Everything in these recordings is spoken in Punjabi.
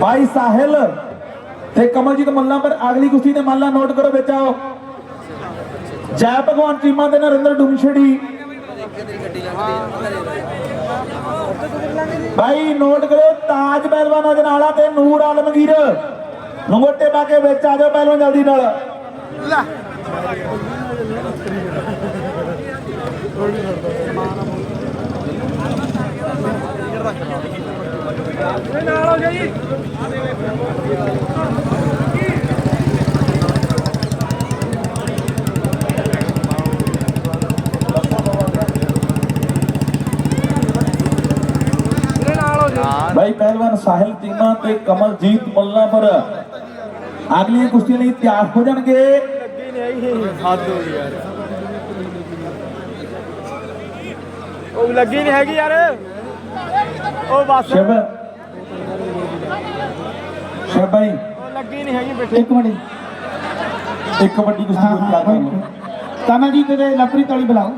ਭਾਈ ਸਾਹਿਲ ਤੇ ਕਮਲਜੀਤ ਮੱਲਾ ਪਰ ਅਗਲੀ ਕੁਸ਼ਤੀ ਤੇ ਮੱਲਾ ਨੋਟ ਕਰੋ ਵਿੱਚ ਆਓ। ਜੈ ਭਗਵਾਨ ਚੀਮਾ ਤੇ ਨਰਿੰਦਰ ਡੂਮਛੜੀ ਭਾਈ ਨੋਟ ਕਰੋ, ਤਾਜ ਪਹਿਲਵਾਨ ਅਜਨਾਲਾ ਤੇ ਨੂਰ ਆਲਮਗੀਰ। ਲੰਗੋਟੇ ਪਾ ਕੇ ਵਿੱਚ ਆ ਜਾਓ ਪਹਿਲਵਾਨ ਜਲਦੀ ਨਾਲ। ਭਾਈ ਪਹਿਲਵਾਨ ਸਾਹਿਲ ਚੀਮਾ ਤੇ ਕਮਲਜੀਤ ਮੱਲਾ ਪਰ ਅਗਲੀ ਕੁਸ਼ਤੀ ਲਈ ਤਿਆਰ ਹੋ ਜਾਣਗੇ। ਹੱਦ ਹੋ ਗਈ ਯਾਰ ਉਹ ਲੱਗੀ ਨਹੀਂ ਹੈਗੀ ਯਾਰ। ਉਹ ਬਸ। ਭਾਈ ਉਹ ਲੱਗੀ ਨਹੀਂ ਹੈਗੀ ਬੈਠੇ। ਇੱਕ ਮਿੰਟ ਇੱਕ ਵੱਡੀ ਕੁਸ਼ਤੀ ਹੋਈ ਤਿਆਰ ਕਰ ਲਓ ਕਮਲਜੀਤ ਦੇ ਲਵਪ੍ਰੀ ਤਾਲੀ ਬੁਲਾਓ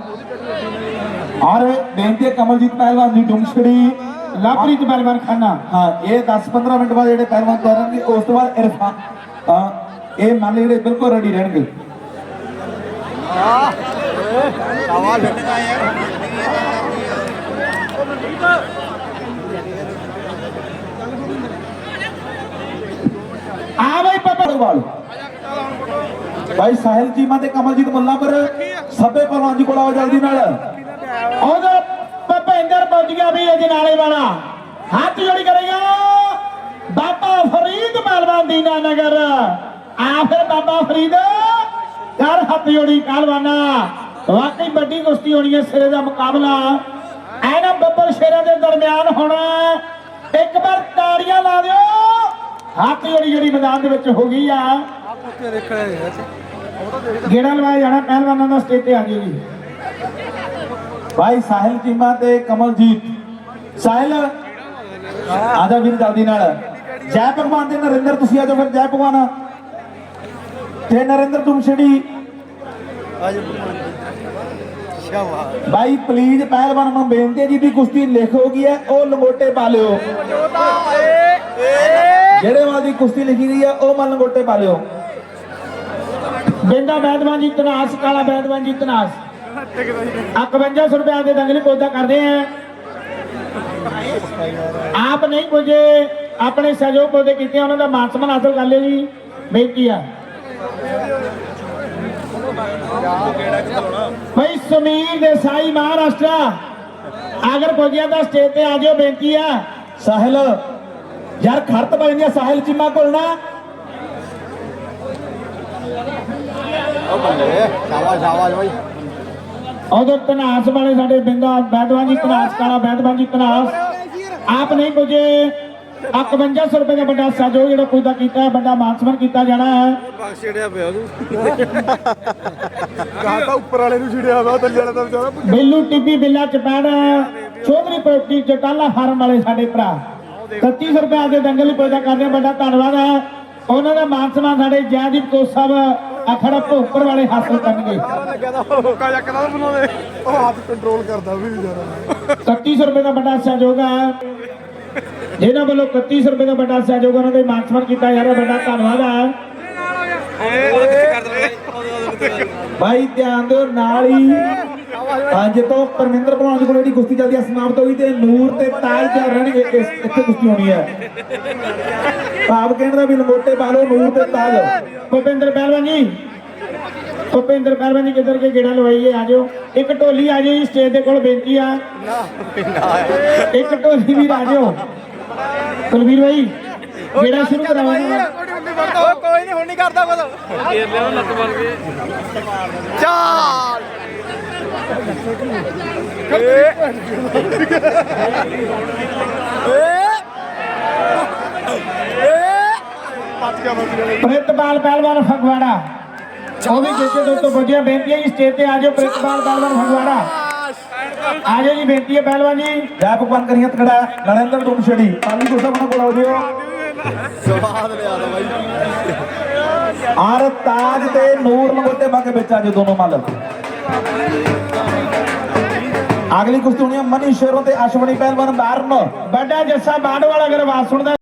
ਔਰ ਬੇਨਤੀ ਹੈ ਕਮਲਜੀਤ ਪਹਿਲਵਾਨ ਦੀ ਡੂਮਛੜੀ ਲਵਪ੍ਰੀਤ ਪਹਿਲਵਾਨ ਖਾਨਾ। ਹਾਂ ਇਹ 10-15 ਮਿੰਟ ਬਾਅਦ ਜਿਹੜੇ ਪਹਿਲਵਾਨ ਕਰਨਗੇ ਉਸ ਤੋਂ ਬਾਅਦ ਇਰਫਾਨ। ਹਾਂ ਇਹ ਮੰਨ ਜਿਹੜੇ ਬਿਲਕੁਲ ਰੈਡੀ ਰਹਿਣਗੇ। ਆਵਾਜ਼ ਬਈ ਪਪੜ ਵਾਲ। ਭਾਈ ਸਾਹਿਲ ਚੀਮਾ ਤੇ ਸਭੇ ਪਹਿਲਵਾਨ ਜੀ ਕੋਲ ਆਓ ਜਲਦੀ ਨਾਲ। ਉਹਦਾ ਭਪਿੰਦਰ ਪਹੁੰਚ ਗਿਆ ਵੀ ਅਜਨਾਲੇ ਵਾਲਾ। ਹੱਥ ਜੋੜੀ ਕਰੇਗਾ। ਬਾਬਾ ਫਰੀਦ ਪਹਿਲਵਾਨ ਦੀਨਾ ਨਗਰ। ਆ ਫਿਰ ਬਾਬਾ ਫਰੀਦ। ਕਰ ਹੱਥ ਜੋੜੀ ਪਹਿਲਵਾਨਾ ਵਾਕਈ ਵੱਡੀ ਕੁਸ਼ਤੀ ਹੋਣੀ ਹੈ ਸਿਰੇ ਦਾ ਮੁਕਾਬਲਾ। ਐਨਾ ਬੱਬਰ ਸ਼ੇਰਾਂ ਦੇ ਦਰਮਿਆਨ ਹੋਣਾ। ਇੱਕ ਵਾਰ ਤਾੜੀਆਂ ਲਾ ਦਿਓ। ਹੱਥ ਜੋੜੀ ਜਿਹੜੀ ਮੈਦਾਨ ਦੇ ਵਿੱਚ ਹੋ ਗਈ ਆ। ਗੇੜਾ ਲਵਾਇਆ ਜਾਣਾ ਪਹਿਲਵਾਨਾਂ ਦਾ ਸਟੇਜ ਤੇ ਆ ਜਿਓ ਜੀ ਭਾਈ ਸਾਹਿਲ ਚੀਮਾ ਤੇ ਕਮਲਜੀਤ। ਸਾਹਿਲ ਆਦਾ ਵੀਰ ਜਲਦੀ ਨਾਲ। ਜੈ ਭਗਵਾਨ ਤੇ ਨਰਿੰਦਰ ਤੁਸੀਂ ਆ ਜਾਓ ਫਿਰ ਜੈ ਭਗਵਾਨ। ਤੇ ਨਰਿੰਦਰ ਤੁਮਛੜੀ ਭਾਈ ਪਲੀਜ਼ ਪਹਿਲਵਾਨ ਨੂੰ ਬੇਨਤੀ ਹੈ ਜੀ ਦੀ ਕੁਸ਼ਤੀ ਲਿਖ ਹੋ ਗਈ ਹੈ ਉਹ ਲੰਗੋਟੇ ਪਾ ਲਿਓ। ਜਿਹੜੇ ਵਾਲ ਦੀ ਕੁਸ਼ਤੀ ਲਿਖੀ ਗਈ ਹੈ ਉਹ ਮਨ ਲੰਗੋਟੇ ਪਾ ਲਿਓ। ਬਿੰਦਾ ਬੈਦਵਾਨ ਜੀ ਤਨਾਸ ਕਾਲਾ ਬੈਦਵਾਨ ਜੀ ਤਨਾਸ। 5100 ਰੁਪਏ ਦੇ ਦੰਗਲੀ ਪੌਦਾ ਕਰਦੇ ਆ। ਆਪ ਨਹੀਂ ਪੁੱਜੇ ਆਪਣੇ ਸਹਿਯੋਗ ਪੌਦੇ ਕੀਤੇ ਉਹਨਾਂ ਦਾ ਮਾਨ ਸਨਮਾਨ ਹਾਸਲ ਕਰ ਲਿਓ ਜੀ। ਬੇਨਤੀ ਆ। ਭਾਈ ਸਮੀਰ ਦੇਸਾਈ ਮਹਾਰਾਸ਼ਟਰ ਅਗਰ ਪੁੱਜਿਆ ਤਾਂ ਸਟੇਜ ਤੇ ਆ ਜਾਓ ਬੇਨਤੀ ਆ। ਸਾਹਿਲ ਯਾਰ ਖਰਤ ਪੈ ਜਾਂਦੀ ਆ ਸਾਹਿਲ ਚੀਮਾ ਕੋਲ ਨਾ। ਸ਼ਾਬਾਸ਼ ਸ਼ਾਬਾਸ਼ ਬਾਈ। ਉਧਰ ਤਨਾਸ ਵਾਲੇ ਸਾਡੇ ਬਿੰਦਾ ਬੈਦਵਾਨ ਜੀ ਤਨਾਸ ਕਾਲਾ ਬੈਦਵਾਨ ਜੀ ਤਨਾਸ ਆਪ ਨਹੀਂ ਪੁੱਜੇ। 5100 ਰੁਪਏ ਦਾ ਵੱਡਾ ਸਹਿਯੋਗ ਜਿਹੜਾ ਪੂਜਾ ਕੀਤਾ ਹੈ ਵੱਡਾ ਮਾਨਸਮਨ ਕੀਤਾ ਜਾਣਾ ਹੈ। ਬਖਸ਼ ਛੜਿਆ ਪਿਆ ਤੂੰ ਕਹਾ ਤਾਂ ਉੱਪਰ ਵਾਲੇ ਨੂੰ ਛੜਿਆ ਪਿਆ ਥੱਲੇ ਵਾਲਾ ਤਾਂ ਵਿਚਾਰਾ ਬਿੱਲੂ ਟਿੱਬੀ ਬਿੱਲਾ ਚਪੈੜ ਚੌਧਰੀ ਪ੍ਰੋਪਰਟੀ ਚਟਾਲਾ ਫਾਰਮ ਵਾਲੇ ਸਾਡੇ ਭਰਾ। 3300 ਰੁਪਏ ਦੇ ਦੰਗਲ ਪੂਜਾ ਕਰਦੇ ਵੱਡਾ ਧੰਨਵਾਦ ਹੈ ਉਹਨਾਂ ਦਾ ਮਾਨਸਮਨ ਸਾਡੇ ਜੈਦੀਪ ਸਾਹਿਬ ਅਖੜਾ ਭੋਪਰ ਵਾਲੇ ਹਾਸਲ ਕਰਨਗੇ। ਲੱਗਿਆ ਤਾਂ ਹੋਕਾ ਚੱਕਦਾ ਤਾਂ ਬਣਾਉਂਦੇ ਉਹ ਹੱਥ ਕੰਟਰੋਲ ਕਰਦਾ ਵੀ ਵਿਚਾਰਾ 3100 ਰੁਪਏ ਦਾ ਵੱਡਾ ਸਹਿਯੋਗ ਹੈ ਜਿਹਨਾਂ ਵੱਲੋਂ 3100 ਰੁਪਏ ਦਾ ਵੱਡਾ ਸਹਿਯੋਗ ਉਹਨਾਂ ਦੇ ਮਾਨਸਮਨ ਕੀਤਾ ਜਾ ਰਿਹਾ ਵੱਡਾ ਧੰਨਵਾਦ ਹੈ ਭਾਈ ਧਿਆਨ ਦਿਓ ਨਾਲ ਹੀ ਅੱਜ ਤੋਂ ਪਰਮਿੰਦਰ ਭਲਵਾਨ ਜੀ ਕੋਲ ਜਿਹੜੀ ਕੁਸ਼ਤੀ ਚੱਲਦੀ ਆ ਸਮਾਪਤ ਹੋਈ ਤੇ ਨੂਰ ਤੇ ਤਾਜ ਤਿਆਰ ਰਹਿਣਗੇ ਇਸ ਇੱਥੇ ਕੁਸ਼ਤੀ ਹੋਣੀ ਹੈ ਭਾਵ ਕਹਿਣ ਦਾ ਵੀ ਲੰਗੋਟੇ ਪਾ ਲਓ ਨੂਰ ਤੇ ਤਾਜ। ਭੁਪਿੰਦਰ ਪਹਿਲਵਾਨ ਜੀ ਭੁਪਿੰਦਰ ਪਹਿਲਵਾਨ ਜੀ ਕਿੱਧਰ ਕੇ ਗੇੜਾ ਲਵਾਈਏ ਆ ਜਾਓ। ਇੱਕ ਢੋਲੀ ਆ ਜਾਓ ਜੀ ਸਟੇਜ ਦੇ ਕੋਲ ਬੇਨਤੀ ਆ। ਇੱਕ ਢੋਲੀ ਵੀ ਆ ਜਾਓ। ਕੁਲਵੀਰ ਭਾਈ ਗੇੜਾ ਸ਼ੁਰੂ ਕਰਾਵਾਂਗੇ ਕੋਈ ਨਹੀਂ ਹੁਣ ਨਹੀਂ ਕਰਦਾ ਕੁਝ ਲਿਆ ਬਣ ਚਾਲ ਬਸ ਪ੍ਰਿਤਪਾਲ ਪਹਿਲਵਾਨ ਫਗਵਾੜਾ। ਉਹ ਵੀ ਜਿੱਥੇ ਦੋਸਤੋ ਪੁੱਜਿਆ। ਬੇਨਤੀ ਹੈ ਜੀ ਸਟੇਜ ਤੇ ਆ ਜਾਓ, ਪ੍ਰਿਤਪਾਲ ਪਹਿਲਵਾਨ ਫਗਵਾੜਾ। ਆ ਜਾਓ ਜੀ, ਬੇਨਤੀ ਹੈ ਪਹਿਲਵਾਨ ਜੀ। ਜੈ ਭਗਵਾਨ ਕਰੀਏ ਤਕੜਾ ਨਰਿੰਦਰ ਡੂਮਛੜੀ ਪਾਲੀ ਕੋਸਾ ਬਣਾ ਕੋਲ ਆਓ ਜਿਓ ਸਵਾਦ ਲਿਆ ਦਾ ਬਾਈ ਆਰ ਤਾਜ ਤੇ ਨੂਰ ਲੰਗੋਟੇ ਪਾ ਕੇ ਵਿੱਚ ਆ ਜਾਓ ਦੋਨੋਂ ਮੱਲ ਅਗਲੀ ਕੁਸ਼ਤੀ ਹੋਣੀ ਹੈ ਮਨੀ ਸ਼ੇਰੋਂ ਤੇ ਅਸ਼ਵਨੀ ਪਹਿਲਵਾਨ ਮਾਰਨ ਵੱਡਾ ਜੱਸਾ ਬਾੜ ਵਾਲਾ ਗਰਵਾਸ ਸੁਣਦਾ